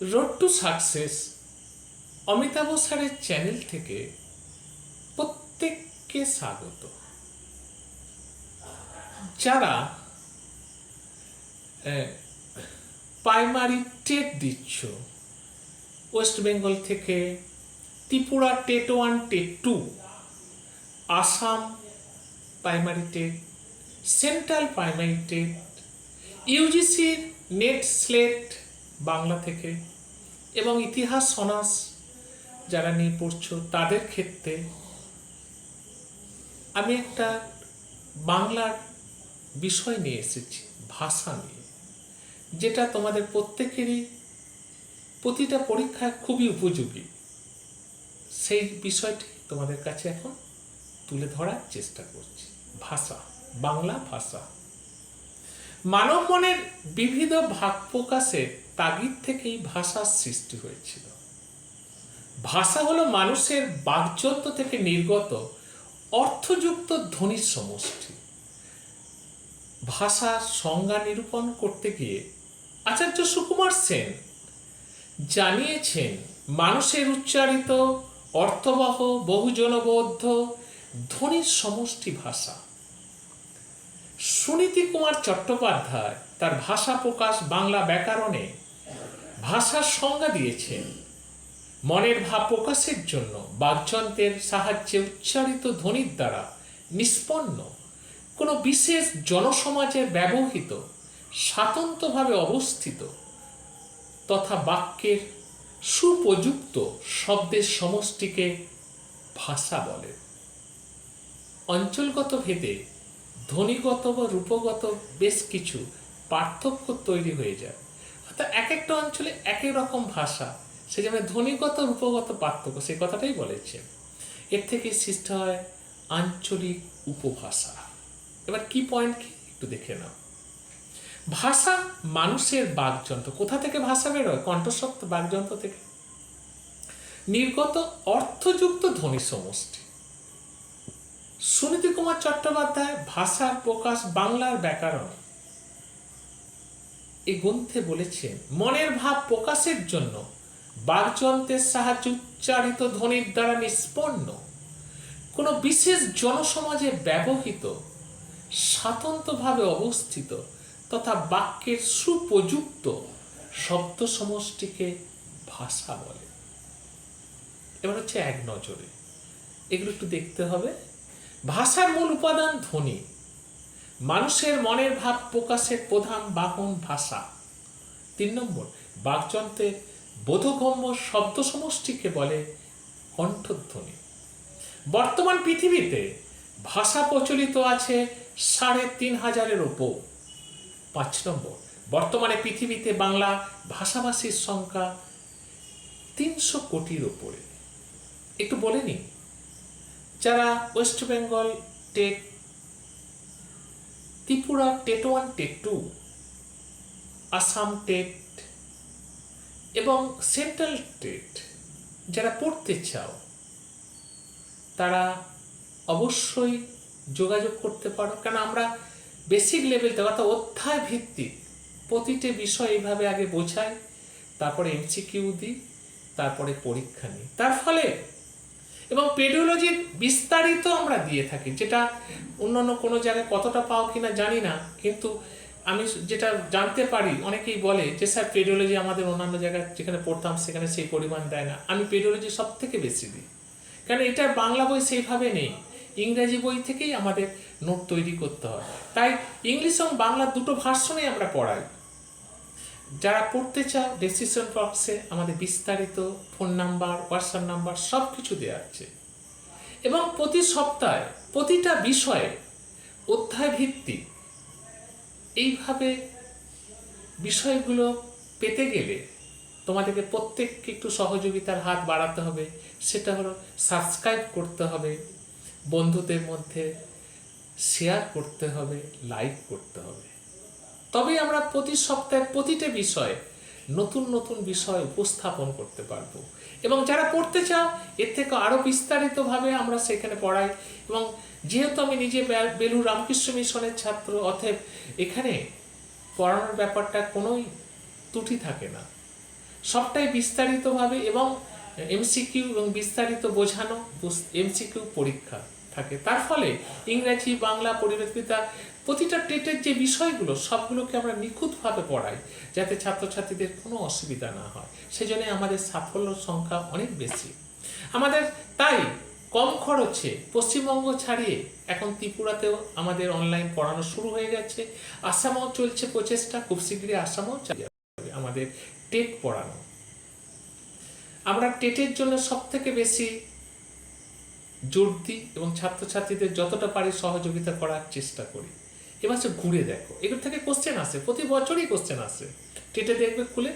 Road to success Amitabh স্যারের channel থেকে প্রত্যেককে স্বাগত। যারা প্রাইমারি টেট দিচ্ছ ওয়েস্ট বেঙ্গল থেকে Tripura TET one, TET two Assam primary TET central primary TET ইউজিসির NET SLET Bangla থেকে এবং ইতিহাস, সনাস যারা নিয়ে পড়ছো, তাদের ক্ষেত্রে আমি একটা বাংলার বিষয় নিয়ে এসেছি, ভাষা নিয়ে, যেটা তোমাদের প্রত্যেকেরই প্রতিটা পরীক্ষায় খুবই উপযোগী। সেই বিষয়টি তোমাদের কাছে এখন তুলে ধরার চেষ্টা করছি। ভাষা, বাংলা ভাষা। মানব মনের বিবিধ ভাগ প্রকাশের তাগিদ থেকেই ভাষার সৃষ্টি হয়েছিল। ভাষা হলো মানুষের বাকযন্ত্র থেকে নির্গত অর্থযুক্ত ধ্বনির সমষ্টি। ভাষার সংজ্ঞা নিরূপণ করতে গিয়ে আচার্য সুকুমার সেন জানিয়েছেন, মানুষের উচ্চারিত অর্থবহ, বহুজনবদ্ধ ধ্বনির সমষ্টি ভাষা। সুনীতি কুমার চট্টোপাধ্যায় তার ভাষা প্রকাশ বাংলা ব্যাকরণে ভাষার সংজ্ঞা দিয়েছেন মনের ভাব প্রকাশের জন্য বাকযন্ত্রের সাহায্যে উচ্চারিত ধ্বনির দ্বারা নিষ্পন্ন। কোনো বিশেষ জনসমাজে ব্যবহৃত স্বাতন্ত্রভাবে অবস্থিত তথা বাক্যের সুপ্রযুক্ত শব্দের সমষ্টিকে ভাষা বলে। অঞ্চলগত ভেদে ধ্বনিগত বা রূপগত বেশ কিছু পার্থক্য তৈরি হয়ে যায়। অর্থাৎ এক একটা অঞ্চলে এক এক রকম ভাষা। সে যেমন ধ্বনিগত, রূপগত পার্থক্য, সেই কথাটাই বলেছে এর থেকে সৃষ্টি হয় আঞ্চলিক উপভাষা। এবার কি পয়েন্ট কি? একটু দেখে নাও। ভাষা মানুষের বাকযন্ত্র কোথা থেকে ভাষা বেরোয়? কণ্ঠস্বত্ব বাকযন্ত্র থেকে। নির্গত অর্থযুক্ত ধ্বনি সমষ্টি। সুনীতি কুমার চট্টোপাধ্যায় ভাষার প্রকাশ বাংলার ব্যাকরণ। এই গ্রন্থে বলেছেন মনের ভাব প্রকাশের জন্য বাকযন্ত্রের সাহায্য উচ্চারিত ধ্বনির দ্বারা নিষ্পন্ন। কোনো বিশেষ জনসমাজে ব্যবহৃত, স্বাতন্ত্রভাবে অবস্থিত তথা বাক্যের সুপ্রযুক্ত শব্দ সমষ্টিকে ভাষা বলে। এবার হচ্ছে এক নজরে। এগুলো একটু দেখতে হবে। ভাষার মূল উপাদান ধ্বনি। মানুষের মনের ভাব প্রকাশের প্রধান বাহন ভাষা। তিন নম্বর, বাকযন্ত্রের বোধগম্য শব্দ সমষ্টিকে বলে কণ্ঠধ্বনি। বর্তমান পৃথিবীতে ভাষা প্রচলিত আছে সাড়ে তিন হাজারের ওপর। পাঁচ নম্বর, বর্তমানে পৃথিবীতে বাংলা ভাষাভাষীর সংখ্যা তিনশো কোটির ওপরে। একটু বলে যারা West Bengal TET Tripura TET one, TET two, Assam TET এবং সেন্ট্রাল টেট যারা পড়তে চাও, তারা অবশ্যই যোগাযোগ করতে পারো। কেন আমরা বেসিক লেভেলতে অর্থাৎ অধ্যায় ভিত্তিক প্রতিটি বিষয় এইভাবে আগে বোঝাই, তারপরে এমসিকিউ দিই, তারপরে পরীক্ষা নিই। তার ফলে এবং পেডিওলজির বিস্তারিত আমরা দিয়ে থাকি, যেটা অন্যান্য কোনো জায়গায় কতটা পাও কিনা জানি না, কিন্তু আমি যেটা জানতে পারি, অনেকেই বলে যে, স্যার, পেডিওলজি আমাদের অন্যান্য জায়গায় যেখানে পড়তাম সেখানে সেই পরিমাণ দেয় না। আমি পেডিওলজি সব থেকে বেশি দিই কারণ এটার বাংলা বই সেইভাবে নেই, ইংরেজি বই থেকেই আমাদের নোট তৈরি করতে হয়। তাই ইংলিশ এবং বাংলা দুটো ভার্সনেই আমরা পড়াই। যারা পড়তে চাও ডেসিশন বক্সে আমাদের বিস্তারিত ফোন নাম্বার হোয়াটসঅ্যাপ নাম্বার সব কিছু দেওয়া আছে। এবং প্রতি সপ্তাহে, প্রতিটা বিষয়ে অধ্যায় ভিত্তিক এইভাবে বিষয়গুলো পেতে গেলে তোমাদেরকে প্রত্যেককে একটু সহযোগিতার হাত বাড়াতে হবে। সেটা হলো সাবস্ক্রাইব করতে হবে, বন্ধুদের মধ্যে শেয়ার করতে হবে লাইক করতে হবে। তবেই আমরা প্রতি সপ্তাহে প্রতিটা বিষয়ে নতুন নতুন বিষয় উপস্থাপন করতে পারব। এবং যারা পড়তে চাও, এর থেকে আরও বিস্তারিতভাবে আমরা সেখানে পড়াই। এবং যেহেতু আমি নিজে বে- বেলুর রামকৃষ্ণ মিশনের ছাত্র, অতএব এখানে পড়ানোর ব্যাপারটা কোনোই ত্রুটি থাকে না। সবটাই বিস্তারিতভাবে এবং এমসিকিউ এবং বিস্তারিত বোঝানো, এমসিকিউ পরীক্ষা থাকে। তার ফলে ইংরেজি, বাংলা পরিবেশবিদ্যা প্রতিটা টেটের যে বিষয়গুলো, সবগুলোকে আমরা নিখুঁতভাবে পড়াই, যাতে ছাত্রছাত্রীদের কোনো অসুবিধা না হয়। সেজন্য আমাদের সাফল্য সংখ্যা অনেক বেশি। আমাদের তাই কম খরচে পশ্চিমবঙ্গ ছাড়িয়ে এখন ত্রিপুরাতেও আমাদের অনলাইন পড়ানো শুরু হয়ে গেছে। আসামেও চলছে প্রচেষ্টা, খুব শীঘ্রই আসামেও চালিয়ে আমাদের টেট পড়ানো। আমরা টেটের জন্য সব থেকে বেশি জোর দিই এবং ছাত্রছাত্রীদের যতটা পারি সহযোগিতা করার চেষ্টা করি। এবার ঘুরে দেখো। এগুলো থেকে কোশ্চেন আসে, প্রতি বছরই কোশ্চেন আসে। টেটে দেখবে খুলে।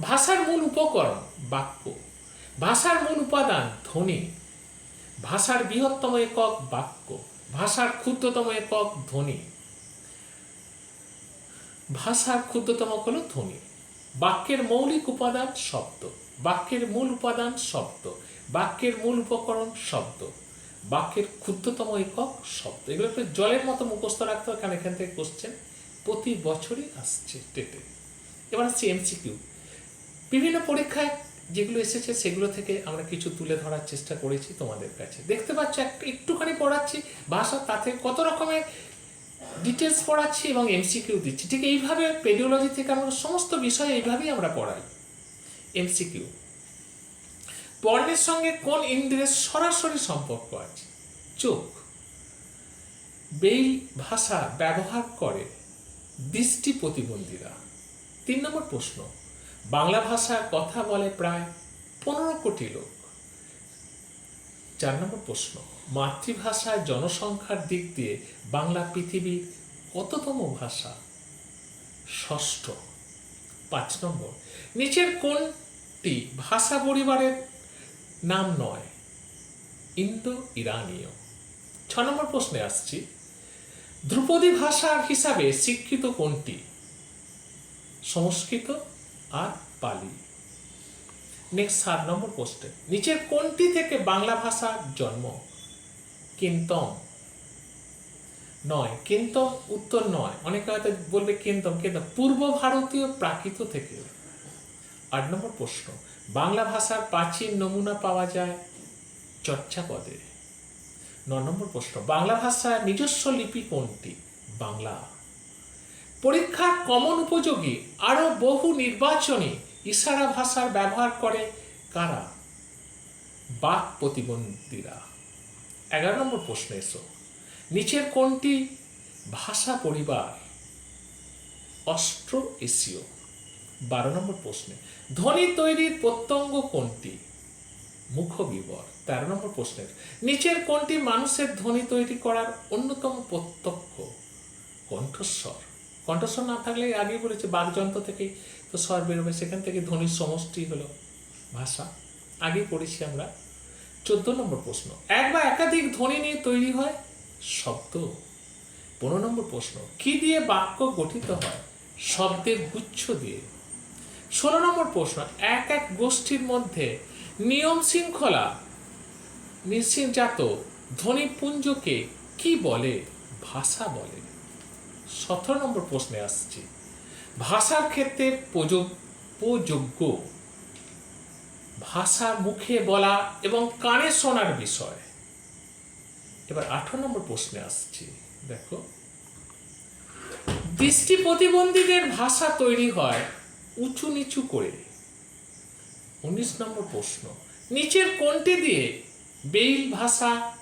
ভাষার মূল উপকরণ, বাক্য। ভাষার মূল উপাদান, ধ্বনি। ভাষার বৃহত্তম একক, বাক্য। ভাষার ক্ষুদ্রতম একক, ধ্বনি। ভাষার ক্ষুদ্রতম হল ধ্বনি। বাক্যের মৌলিক উপাদান, শব্দ। বাক্যের মূল উপাদান, শব্দ। বাক্যের মূল উপকরণ, শব্দ। বাক্যের ক্ষুদ্রতম একক শব্দ। এগুলো একটু জলের মতো মুখস্থ রাখতে হবে, কারণ এখান থেকে কোশ্চেন প্রতি বছরই আসছে টেটে। এবার আসছে এমসিকিউ বিভিন্ন পরীক্ষায় যেগুলো এসেছে, সেগুলো থেকে আমরা কিছু তুলে ধরার চেষ্টা করেছি তোমাদের কাছে। দেখতে পাচ্ছ একটা একটুখানি পড়াচ্ছি, ভাষা তাতে কত রকমের ডিটেলস পড়াচ্ছি এবং এমসিকিউ দিচ্ছি। ঠিক এইভাবে পেডিওলজি থেকে আমরা সমস্ত বিষয় এইভাবেই আমরা পড়াই। এমসিকিউ বর্ণের সঙ্গে কোন ইন্দ্রিয়ের সরাসরি সম্পর্ক আছে? চোখ। বেইল ভাষা ব্যবহার করে দৃষ্টি প্রতিবন্ধীরা। তিন নম্বর প্রশ্ন, বাংলা ভাষার কথা বলে প্রায় পনেরো কোটি লোক। চার নম্বর প্রশ্ন, মাতৃভাষায় জনসংখ্যার দিক দিয়ে বাংলা পৃথিবীর কততম ভাষা? ষষ্ঠ। পাঁচ নম্বর, নিচের কোনটি ভাষা পরিবারের নাম নয় ইন্দো ইরানীয় ছ নম্বর প্রশ্নে আসছি। ধ্রুপদী ভাষা হিসাবে স্বীকৃত কোনটি? সংস্কৃত আর পালি। নেক্সট সাত নম্বর প্রশ্নে, নিচের কোনটি থেকে বাংলা ভাষার জন্ম? কিন্তম নয় কিন্তম উত্তর নয়। অনেকে হয়তো বলবে কিন্তম কিন্তু পূর্ব ভারতীয় প্রাকৃত থেকে। আট নম্বর প্রশ্ন, বাংলা ভাষার প্রাচীন নমুনা পাওয়া যায় চর্চাপদে। ন নম্বর প্রশ্ন, বাংলা ভাষার নিজস্ব লিপি কোনটি? বাংলা। পরীক্ষার কমন উপযোগী, আরও বহু নির্বাচনী ইশারা ভাষার ব্যবহার করে কারা? বাক প্রতিবন্ধীরা। এগারো নম্বর প্রশ্ন এসো, নিচের কোনটি ভাষা পরিবার? অস্ট্রো এশীয় বারো নম্বর প্রশ্নে, ধ্বনি তৈরির প্রত্যঙ্গ কোনটি? মুখ বিবর তেরো নম্বর প্রশ্নের, নিচের কোনটি মানুষের ধ্বনি তৈরি করার অন্যতম প্রত্যক্ষ? কণ্ঠস্বর কণ্ঠস্বর না থাকলে আগেই বলেছে বাকযন্ত্র থেকেই তো স্বর বেরোবে, সেখান থেকে ধ্বনির সমষ্টি হলো ভাষা। আগেই পড়েছি আমরা। চোদ্দ নম্বর প্রশ্ন, এক বা একাধিক ধ্বনি নিয়ে তৈরি হয়? শব্দ। পনেরো নম্বর প্রশ্ন, কি দিয়ে বাক্য গঠিত হয়? শব্দের গুচ্ছ দিয়ে। ষোলো নম্বর প্রশ্ন, এক এক গোষ্ঠীর মধ্যে নিয়ম শৃঙ্খলা নিশ্চিতজাত ধ্বনিপুঞ্জকে কি বলে, ভাষা বলে? সতেরো নম্বর প্রশ্নে আসছি। ভাষার ক্ষেত্রে প্রযোগ্য। ভাষা মুখে বলা এবং কানে শোনার বিষয়। এবার আঠারো নম্বর প্রশ্নে আসছি, দেখো। দৃষ্টি প্রতিবন্ধীদের ভাষা তৈরি হয় উঁচু নিচু করে উনিশ নম্বর প্রশ্ন, নিচের কোনটি দিয়ে বেইল ভাষা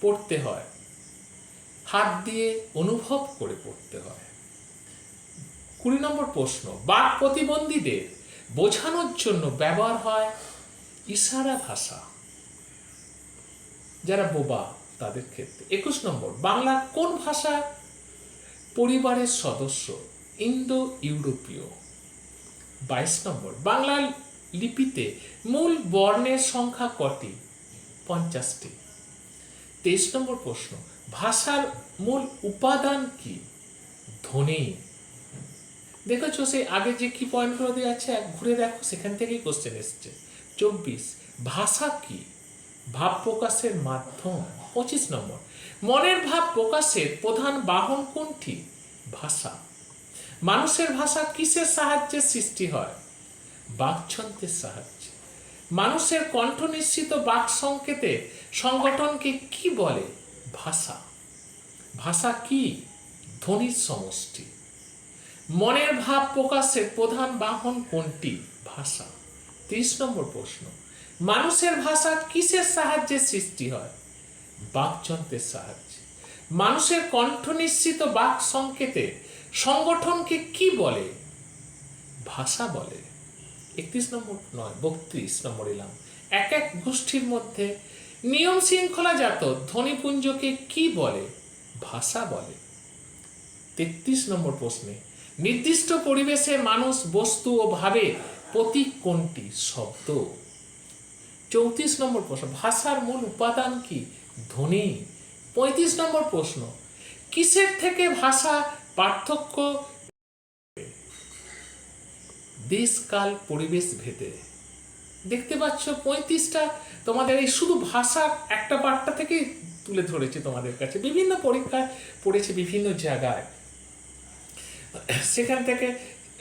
পড়তে হয়। হাত দিয়ে অনুভব করে পড়তে হয়। কুড়ি নম্বর প্রশ্ন, বাক প্রতিবন্ধীদের বোঝানোর জন্য ব্যবহার হয় ইশারা ভাষা। যারা বোবা, তাদের ক্ষেত্রে। একুশ নম্বর বাংলা কোন ভাষা পরিবারের সদস্য? ইন্দো ইউরোপীয় বাইশ নম্বর। বাংলা লিপিতে মূল বর্ণের সংখ্যা কটি? পঞ্চাশটি। তেইশ নম্বর প্রশ্ন, ভাষার মূল উপাদান কি? ধ্বনি। দেখেছ সেই আগে যে কি পয়েন্টগুলো দেওয়া আছে ঘুরে দেখো, সেখান থেকেই কোশ্চেন এসছে। চব্বিশ, ভাষা কি? ভাব প্রকাশের মাধ্যম। পঁচিশ নম্বর, মনের ভাব প্রকাশের প্রধান বাহন কোনটি? ভাষা। মানুষের ভাষা কিসের সাহায্যে সৃষ্টি হয়? বাকছন্দের সাহায্যে। মানুষের কণ্ঠ নিশ্চিত বাক সংকেতে সংগঠনকে কি বলে? ভাষা। ভাষা কি? ধ্বনির সমষ্টি। মনের ভাব প্রকাশের প্রধান বাহন কোনটি? ভাষা। ত্রিশ নম্বর প্রশ্ন। মানুষের ভাষা কিসের সাহায্যে সৃষ্টি হয়? বাকযন্ত্রের সাহায্যে। মানুষের কণ্ঠ নিশ্চিত বাক সংকেতে সংগঠনকে কি বলে? ভাষা বলে। একত্রিশ নম্বর নয়, বত্রিশ নম্বর এলাম। এক এক গোষ্ঠীর মধ্যে নিয়ম শৃঙ্খলাজাত ধ্বনিপুঞ্জকে কি বলে? ভাষা বলে। তেত্রিশ নম্বর প্রশ্নে, নির্দিষ্ট পরিবেশে মানুষ বস্তু ও ভাবে প্রতীক কোনটি শব্দ? চৌত্রিশ নম্বর প্রশ্ন, ভাষার মূল উপাদান কি? ধ্বনি। পঁয়ত্রিশ নম্বর প্রশ্ন, কিসের থেকে ভাষা পার্থক্য? দেশকাল পরিবেশ ভেদে। দেখতে পাচ্ছ পঁয়ত্রিশটা, তোমাদের এই শুধু ভাষার একটা পার্টটা থেকে তুলে ধরেছে তোমাদের কাছে। বিভিন্ন পরীক্ষায় পড়েছে বিভিন্ন জায়গায়। সেখান থেকে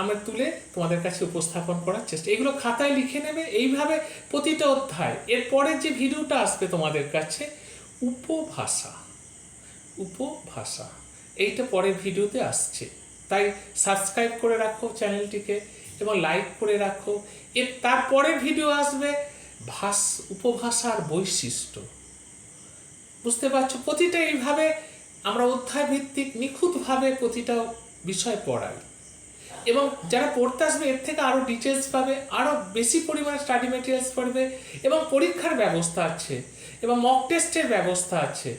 আমরা তুলে তোমাদের কাছে উপস্থাপন করার চেষ্টা। এগুলো খাতায় লিখে নেবে। এইভাবে প্রতিটা অধ্যায় এরপরে যে ভিডিওটা আসবে তোমাদের কাছে উপভাষা উপভাষা। এইটা পরের ভিডিওতে আসছে। তাই সাবস্ক্রাইব করে রাখো চ্যানেলটিকে এবং লাইক করে রাখো। এর তারপরে ভিডিও আসবে ভাষ, উপভাষার বৈশিষ্ট্য। বুঝতে পারছ? প্রতিটা এইভাবে আমরা অধ্যায় ভিত্তিক নিখুঁতভাবে প্রতিটা বিষয় পড়াই। এবং যারা পড়তে আসবে, এর থেকে আরও ডিটেলস পাবে আরও বেশি পরিমাণে স্টাডি মেটেরিয়ালস পড়বে এবং পরীক্ষার ব্যবস্থা আছে এবং মক টেস্টের ব্যবস্থা আছে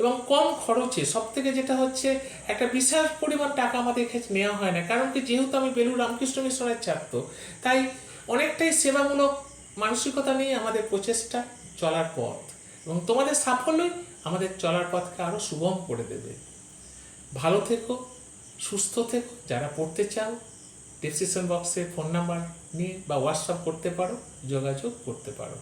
এবং কম খরচে সব থেকে যেটা হচ্ছে একটা বিশাল পরিমাণ টাকা আমাদের ক্ষেত্রে নেওয়া হয় না। কারণ কি, যেহেতু আমি বেলুর রামকৃষ্ণ মিশনের ছাত্র, তাই অনেকটাই সেবামূলক মানসিকতা নিয়ে আমাদের প্রচেষ্টা চলার পথ এবং তোমাদের সাফল্যই আমাদের চলার পথকে আরও সুগম করে দেবে। ভালো থেকো, সুস্থ থেকো, যারা পড়তে চাও ডিসক্রিপশন বক্সে ফোন নাম্বার নিয়ে বা হোয়াটসঅ্যাপ করতে পারো যোগাযোগ করতে পারো।